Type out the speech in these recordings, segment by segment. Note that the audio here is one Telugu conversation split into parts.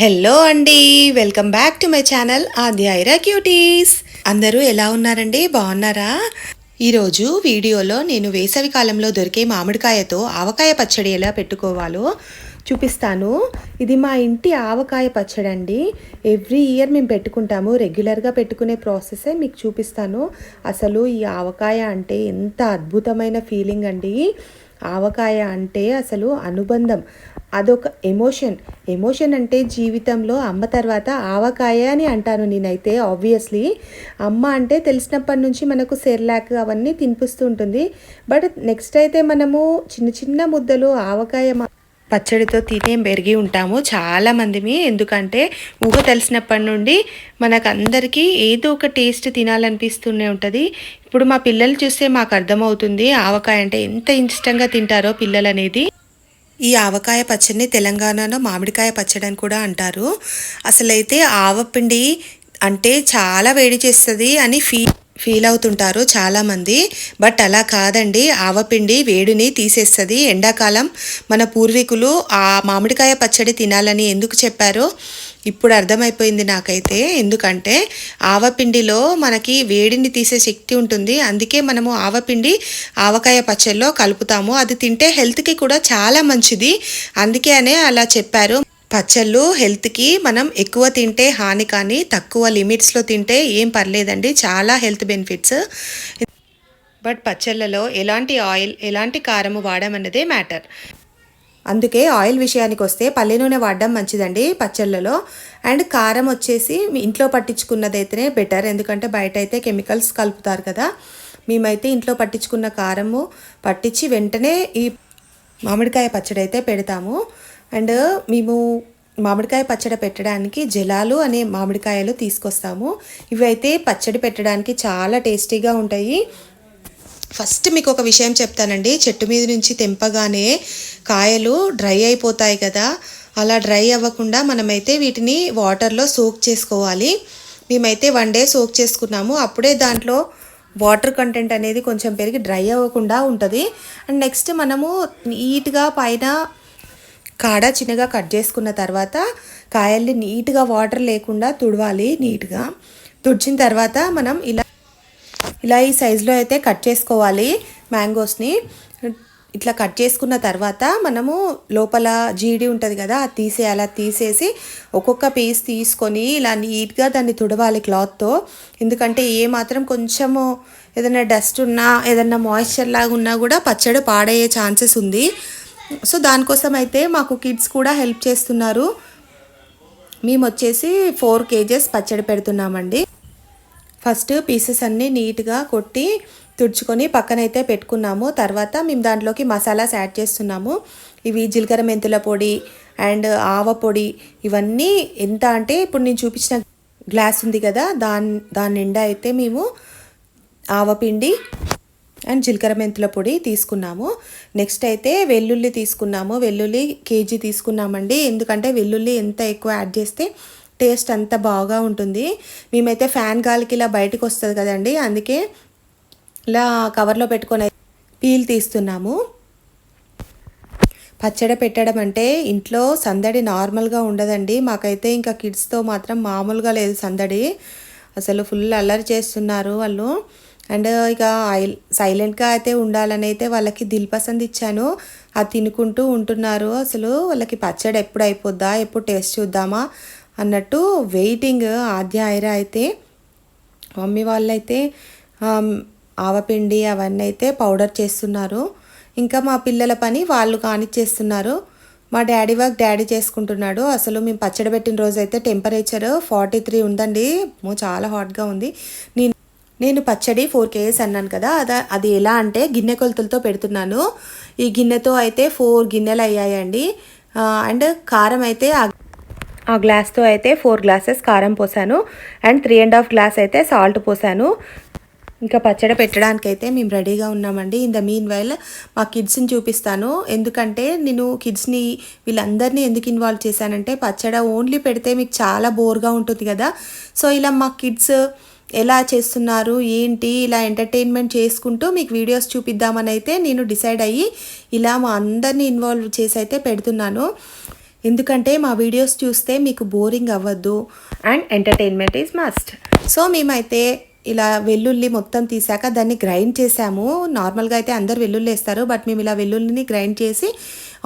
హలో అండి welcome back to my channel ఆద్యాయిరా cuties. అందరూ ఎలా ఉన్నారండి? బాగున్నారా? ఈరోజు వీడియోలో నేను వేసవి కాలంలో దొరికే మామిడికాయతో ఆవకాయ పచ్చడి ఎలా పెట్టుకోవాలో చూపిస్తాను. ఇది మా ఇంటి ఆవకాయ పచ్చడి అండి ఎవ్రీ ఇయర్ మేము పెట్టుకుంటాము. రెగ్యులర్గా పెట్టుకునే ప్రాసెసే మీకు చూపిస్తాను. అసలు ఈ ఆవకాయ అంటే ఎంత అద్భుతమైన ఫీలింగ్ అండి. ఆవకాయ అంటే అసలు అనుబంధం. అదొక ఎమోషన్. ఎమోషన్ అంటే జీవితంలో అమ్మ తర్వాత ఆవకాయ అని అంటాను నేనైతే ఆబ్వియస్లీ అమ్మ అంటే తెలిసినప్పటి నుంచి మనకు సెర్లాక్ అవన్నీ తినిపిస్తూ ఉంటుంది. బట్ నెక్స్ట్ అయితే మనము చిన్న చిన్న ముద్దలు ఆవకాయ మా- పచ్చడితో తినే పెరిగి ఉంటాము చాలా మందిమి. ఎందుకంటే ఊహ తెలిసినప్పటి నుండి మనకందరికీ ఏదో ఒక టేస్ట్ తినాలనిపిస్తూనే ఉంటుంది. ఇప్పుడు మా పిల్లలు చూస్తే మాకు అర్థమవుతుంది ఆవకాయ అంటే ఎంత ఇష్టంగా తింటారో పిల్లలు అనేది ఈ ఆవకాయ పచ్చడిని తెలంగాణలో మామిడికాయ పచ్చడి అని కూడా అంటారు. అసలైతే ఆవపిండి అంటే చాలా వేడి చేస్తుంది అని ఫీ ఫీల్ అవుతుంటారు చాలామంది. బట్ అలా కాదండి. ఆవపిండి వేడిని తీసేస్తుంది. ఎండాకాలం మన పూర్వీకులు ఆ మామిడికాయ పచ్చడి తినాలని ఎందుకు చెప్పారో ఇప్పుడు అర్థమైపోయింది నాకైతే. ఎందుకంటే ఆవపిండిలో మనకి వేడిని తీసే శక్తి ఉంటుంది. అందుకే మనము ఆవపిండి ఆవకాయ పచ్చడిలో కలుపుతాము. అది తింటే హెల్త్కి కూడా చాలా మంచిది. అందుకే అనే అలా చెప్పారు. పచ్చళ్ళు హెల్త్కి మనం ఎక్కువ తింటే హాని కానీ తక్కువ లిమిట్స్లో తింటే ఏం పర్లేదండి. చాలా హెల్త్ బెనిఫిట్స్. బట్ పచ్చళ్ళలో ఎలాంటి ఆయిల్ ఎలాంటి కారము వాడమన్నదే మ్యాటర్. అందుకే ఆయిల్ విషయానికి వస్తే పల్లె నూనె వాడడం మంచిదండి పచ్చళ్ళలో. అండ్ కారం వచ్చేసి మీ ఇంట్లో పట్టించుకున్నదైతేనే బెటర్. ఎందుకంటే బయట అయితే కెమికల్స్ కలుపుతారు కదా. మేమైతే ఇంట్లో పట్టించుకున్న కారము పట్టించి వెంటనే ఈ మామిడికాయ పచ్చడి అయితే పెడతాము. అండ్ మేము మామిడికాయ పచ్చడి పెట్టడానికి జలాలు అనే మామిడికాయలు తీసుకొస్తాము. ఇవైతే పచ్చడి పెట్టడానికి చాలా టేస్టీగా ఉంటాయి. ఫస్ట్ మీకు ఒక విషయం చెప్తానండి. చెట్టు మీద నుంచి తెంపగానే కాయలు డ్రై అయిపోతాయి కదా. అలా డ్రై అవ్వకుండా మనమైతే వీటిని వాటర్లో సోక్ చేసుకోవాలి. మేమైతే వన్ డే సోక్ చేసుకున్నాము. అప్పుడే దాంట్లో వాటర్ కంటెంట్ అనేది కొంచెం పెరిగి డ్రై అవ్వకుండా ఉంటుంది. అండ్ నెక్స్ట్ మనము నీట్గా పైన కాడ చిన్నగా కట్ చేసుకున్న తర్వాత కాయల్ని నీట్గా వాటర్ లేకుండా తుడవాలి నీట్గా. తుడిచిన తర్వాత మనం ఇలా ఇలా ఈ సైజులో అయితే కట్ చేసుకోవాలి మ్యాంగోస్ని. ఇట్లా కట్ చేసుకున్న తర్వాత మనము లోపల జీడి ఉంటుంది కదా అది తీసేయాలి అది తీసేసి ఒక్కొక్క పీస్ తీసుకొని ఇలా నీట్గా దాన్ని తుడవాలి క్లాత్తో. ఎందుకంటే ఏ మాత్రం కొంచెము ఏదైనా డస్ట్ ఉన్నా ఏదైనా మాయిశ్చర్ లాగా ఉన్నా కూడా పచ్చడి పాడయ్యే ఛాన్సెస్ ఉంది. సో దానికోసం అయితే మాకు కిడ్స్ కూడా హెల్ప్ చేస్తున్నారు. మేము వచ్చేసి ఫోర్ కేజెస్ పచ్చడి పెడుతున్నామండి. ఫస్ట్ పీసెస్ అన్నీ నీట్గా కొట్టి తుడుచుకొని పక్కనైతే పెట్టుకున్నాము. తర్వాత మేము దాంట్లోకి మసాలాస్ యాడ్ చేస్తున్నాము. ఇవి జీలకర్ర మెంతుల పొడి అండ్ ఆవ పొడి ఇవన్నీ ఎంత అంటే ఇప్పుడు నేను చూపించిన గ్లాస్ ఉంది కదా దాని దాని నిండా అయితే మేము ఆవపిండి అండ్ జీలకర్ర మెంతుల పొడి తీసుకున్నాము. నెక్స్ట్ అయితే వెల్లుల్లి తీసుకున్నాము. వెల్లుల్లి కేజీ తీసుకున్నామండి. ఎందుకంటే వెల్లుల్లి ఎంత ఎక్కువ యాడ్ చేస్తే టేస్ట్ అంత బాగా ఉంటుంది. మేమైతే ఫ్యాన్ గాలికి ఇలా బయటకు వస్తుంది కదండి. అందుకే ఇలా కవర్లో పెట్టుకొని పీల్ తీస్తున్నాము. పచ్చడి పెట్టడం అంటే ఇంట్లో సందడి నార్మల్గా ఉండదండి. మాకైతే ఇంకా కిడ్స్తో మాత్రం మామూలుగా లేదు సందడి. అసలు ఫుల్ అల్లరి చేస్తున్నారు వాళ్ళు. అండ్ ఇక ఐల్ సైలెంట్గా అయితే ఉండాలని అయితే వాళ్ళకి దిల్పసంద్ ఇచ్చాను. అది తినుకుంటూ ఉంటున్నారు. అసలు వాళ్ళకి పచ్చడి ఎప్పుడు అయిపోద్దా ఎప్పుడు టేస్ట్ చూద్దామా అన్నట్టు వెయిటింగ్ ఆద్య ఐరా అయితే. మమ్మీ వాళ్ళైతే ఆవపిండి అవన్నీ అయితే పౌడర్ చేస్తున్నారు. ఇంకా మా పిల్లల పని వాళ్ళు కానిచ్చేస్తున్నారు. మా డాడీ వర్క్ డాడీ చేసుకుంటున్నాడు. అసలు మేము పచ్చడి పెట్టిన రోజు అయితే టెంపరేచర్ ఫార్టీ త్రీ ఉందండి. చాలా హాట్గా ఉంది. నేను నేను పచ్చడి ఫోర్ కేజెస్ అన్నాను కదా అది అది ఎలా అంటే గిన్నె కొలతలతో పెడుతున్నాను. ఈ గిన్నెతో అయితే ఫోర్ గిన్నెలు అయ్యాయండి. అండ్ కారం అయితే ఆ గ్లాస్తో అయితే ఫోర్ గ్లాసెస్ కారం పోసాను. And three and half glass అయితే సాల్ట్ పోసాను. ఇంకా పచ్చడి పెట్టడానికి అయితే మేము రెడీగా ఉన్నామండి. ఇన్ ద మీన్ వైల్ మా కిడ్స్ని చూపిస్తాను. ఎందుకంటే నేను కిడ్స్ని వీళ్ళందరినీ ఎందుకు ఇన్వాల్వ్ చేశానంటే పచ్చడి ఓన్లీ పెడితే మీకు చాలా బోర్గా ఉంటుంది కదా. సో ఇలా మా కిడ్స్ ఎలా చేస్తున్నారు ఏంటి ఇలా ఎంటర్టైన్మెంట్ చేసుకుంటూ మీకు వీడియోస్ చూపిద్దామని అయితే నేను డిసైడ్ అయ్యి ఇలా మా అందరినీ ఇన్వాల్వ్ చేసి అయితే పెడుతున్నాను. ఎందుకంటే మా వీడియోస్ చూస్తే మీకు బోరింగ్ అవ్వద్దు. And entertainment is must so మేమైతే ఇలా వెల్లుల్లి మొత్తం తీసాక దాన్ని గ్రైండ్ చేసాము. నార్మల్గా అయితే అందరు వెల్లుల్లి వేస్తారు బట్ మేము ఇలా వెల్లుల్లిని గ్రైండ్ చేసి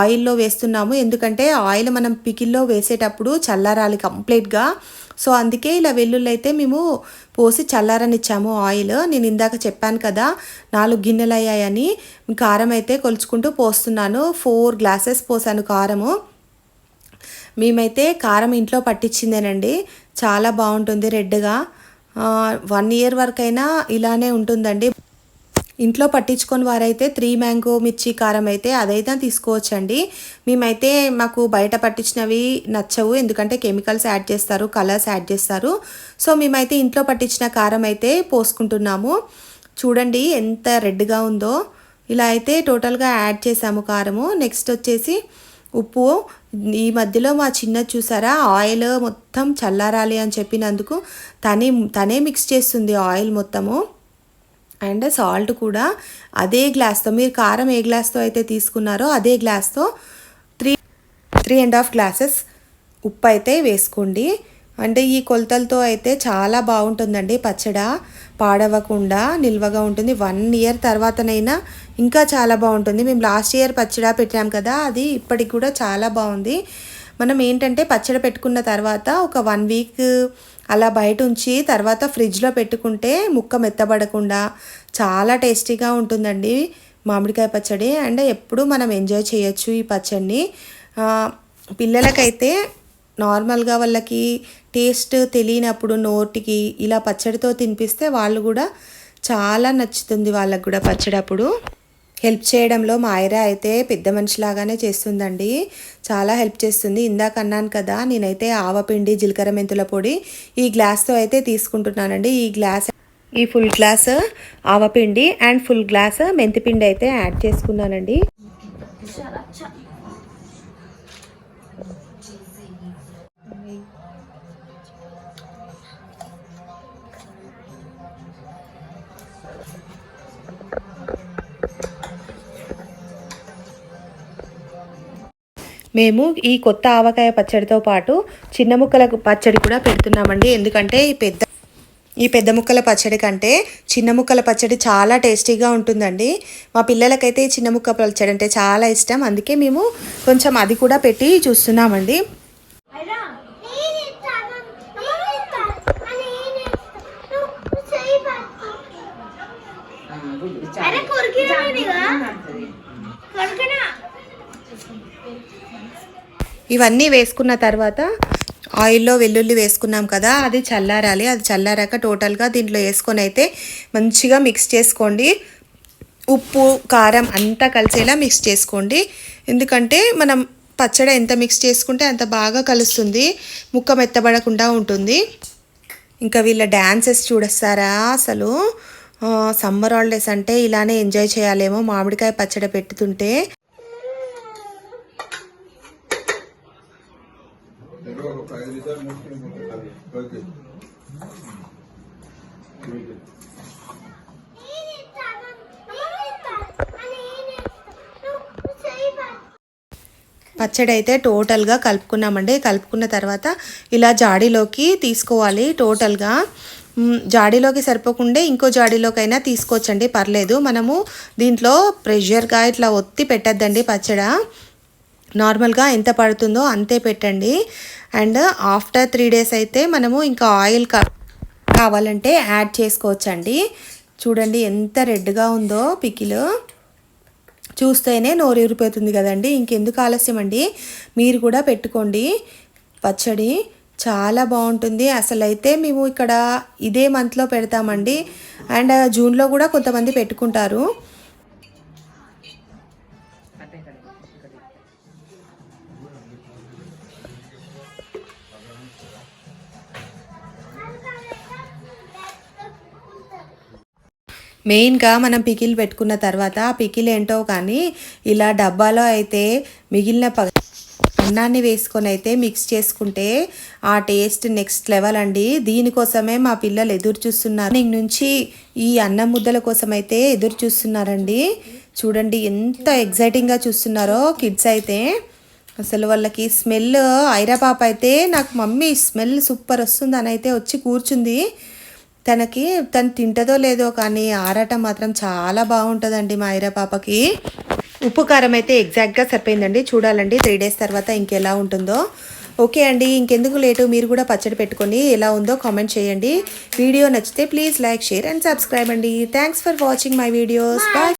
ఆయిల్లో వేస్తున్నాము. ఎందుకంటే ఆయిల్ మనం పికిల్లో వేసేటప్పుడు చల్లారాలి కంప్లీట్గా. సో అందుకే ఇలా వెల్లుల్లి అయితే మేము పోసి చల్లారనిచ్చాము ఆయిల్. నేను ఇందాక చెప్పాను కదా నాలుగు గిన్నెలు అయ్యాయని కారం అయితే కొలుచుకుంటూ పోస్తున్నాను. ఫోర్ గ్లాసెస్ పోసాను కారము. మేమైతే కారం ఇంట్లో పట్టించిందేనండి. చాలా బాగుంటుంది రెడ్గా. వన్ ఇయర్ వరకైనా ఇలానే ఉంటుందండి. ఇంట్లో పట్టించుకొని వారైతే త్రీ మ్యాంగో మిర్చి కారం అయితే అదైతే తీసుకోవచ్చండి. మేమైతే మాకు బయట పట్టించినవి నచ్చవు. ఎందుకంటే కెమికల్స్ యాడ్ చేస్తారు కలర్స్ యాడ్ చేస్తారు. సో మేమైతే ఇంట్లో పట్టించిన కారం అయితే పోసుకుంటున్నాము. చూడండి ఎంత రెడ్గా ఉందో. ఇలా అయితే టోటల్గా యాడ్ చేసాము కారము. నెక్స్ట్ వచ్చేసి ఉప్పు. ఈ మధ్యలో మా చిన్న చూసారా ఆయిల్ మొత్తం చల్లారాలి అని చెప్పినందుకు తనే తనే మిక్స్ చేస్తుంది ఆయిల్ మొత్తము. అండ్ సాల్ట్ కూడా అదే గ్లాస్తో మీరు కారం ఏ గ్లాస్తో అయితే తీసుకున్నారో అదే గ్లాస్తో three three and half glasses ఉప్పు అయితే వేసుకోండి. అంటే ఈ కొలతలతో అయితే చాలా బాగుంటుందండి పచ్చడి. పాడవకుండా నిల్వగా ఉంటుంది. వన్ ఇయర్ తర్వాతనైనా ఇంకా చాలా బాగుంటుంది. మేము లాస్ట్ ఇయర్ పచ్చడి పెట్టాం కదా అది ఇప్పటికి కూడా చాలా బాగుంది. మనం ఏంటంటే పచ్చడి పెట్టుకున్న తర్వాత ఒక వన్ వీక్ అలా బయట ఉంచి తర్వాత ఫ్రిడ్జ్లో పెట్టుకుంటే ముక్క మెత్తబడకుండా చాలా టేస్టీగా ఉంటుందండి మామిడికాయ పచ్చడి. అండ్ ఎప్పుడు మనం ఎంజాయ్ చేయొచ్చు ఈ పచ్చడిని. పిల్లలకైతే నార్మల్గా వాళ్ళకి టేస్ట్ తెలియనప్పుడు నోటికి ఇలా పచ్చడితో తినిపిస్తే వాళ్ళు కూడా చాలా నచ్చుతుంది వాళ్ళకు కూడా పచ్చడి అప్పుడు. హెల్ప్ చేయడంలో మా అయితే పెద్ద మనిషిలాగానే చేస్తుందండి. చాలా హెల్ప్ చేస్తుంది. ఇందాక అన్నాను కదా నేనైతే ఆవపిండి జీలకర్ర మెంతుల పొడి ఈ గ్లాస్తో అయితే తీసుకుంటున్నానండి. ఈ గ్లాస్ ఈ ఫుల్ గ్లాస్ ఆవపిండి అండ్ ఫుల్ గ్లాస్ మెంతిపిండి అయితే యాడ్ చేసుకున్నానండి. మేము ఈ కొత్త ఆవకాయ పచ్చడితో పాటు చిన్న ముక్కల పచ్చడి కూడా పెడుతున్నామండి. ఎందుకంటే ఈ పెద్ద ఈ పెద్ద ముక్కల పచ్చడి కంటే చిన్న ముక్కల పచ్చడి చాలా టేస్టీగా ఉంటుందండి. మా పిల్లలకైతే ఈ చిన్న ముక్క పచ్చడి అంటే చాలా ఇష్టం. అందుకే మేము కొంచెం అది కూడా పెట్టి చూస్తున్నామండి. అరే ఇవన్నీ వేసుకున్న తర్వాత ఆయిల్లో వెల్లుల్లి వేసుకున్నాం కదా అది చల్లారాలి. అది చల్లారాక టోటల్గా దీంట్లో వేసుకొని అయితే మంచిగా మిక్స్ చేసుకోండి. ఉప్పు కారం అంతా కలిసేలా మిక్స్ చేసుకోండి. ఎందుకంటే మనం పచ్చడి ఎంత మిక్స్ చేసుకుంటే అంత బాగా కలుస్తుంది. ముక్క మెత్తబడకుండా ఉంటుంది. ఇంకా వీళ్ళ డ్యాన్సెస్ చూడస్తారా అసలు? సమ్మర్ హాలిడేస్ అంటే ఇలానే ఎంజాయ్ చేయాలేమో మామిడికాయ పచ్చడి పెట్టుతుంటే. పచ్చడి అయితే టోటల్గా కలుపుకున్నామండి. కలుపుకున్న తర్వాత ఇలా జాడీలోకి తీసుకోవాలి టోటల్గా. జాడీలోకి సరిపోకుండా ఇంకో జాడీలోకైనా తీసుకోవచ్చండి. పర్లేదు. మనము దీంట్లో ప్రెషర్గా ఇట్లా ఒత్తి పెట్టద్దండి పచ్చడ. నార్మల్గా ఎంత పడుతుందో అంతే పెట్టండి. అండ్ ఆఫ్టర్ త్రీ డేస్ అయితే మనము ఇంకా ఆయిల్ కా కావాలంటే యాడ్ చేసుకోవచ్చండి. చూడండి ఎంత రెడ్గా ఉందో పికిలు. చూస్తేనే నోరు ఊరిపోతుంది కదండి. ఇంకెందుకు ఆలస్యం అండి మీరు కూడా పెట్టుకోండి. పచ్చడి చాలా బాగుంటుంది. అసలు అయితే మేము ఇక్కడ ఇదే మంత్లో పెడతామండి. అండ్ జూన్లో కూడా కొంతమంది పెట్టుకుంటారు. మెయిన్గా మనం పికిల్ పెట్టుకున్న తర్వాత ఆ పికిల్ ఏంటో కానీ ఇలా డబ్బాలో అయితే మిగిలిన ప అన్నాన్ని వేసుకొని అయితే మిక్స్ చేసుకుంటే ఆ టేస్ట్ నెక్స్ట్ లెవెల్ అండి. దీనికోసమే మా పిల్లలు ఎదురు చూస్తున్నారు. మార్నింగ్ నుంచి ఈ అన్నం ముద్దల కోసం అయితే ఎదురు చూస్తున్నారండి. చూడండి ఎంత ఎగ్జైటింగ్గా చూస్తున్నారో కిడ్స్ అయితే. అసలు వాళ్ళకి స్మెల్ ఐరా పాప అయితే నాకు మమ్మీ స్మెల్ సూపర్ వస్తుంది అని అయితే వచ్చి కూర్చుంది. తనకి తను తింటదో లేదో కానీ ఆరాటం మాత్రం చాలా బాగుంటుందండి మా ఐరా పాపకి. ఉప్పు కారం అయితే ఎగ్జాక్ట్గా సరిపోయిందండి. చూడాలండి త్రీ డేస్ తర్వాత ఇంకెలా ఉంటుందో. ఓకే అండి ఇంకెందుకు లేటు? మీరు కూడా పచ్చడి పెట్టుకొని ఎలా ఉందో కామెంట్ చేయండి. వీడియో నచ్చితే please like share and subscribe అండి. Thanks for watching my videos bye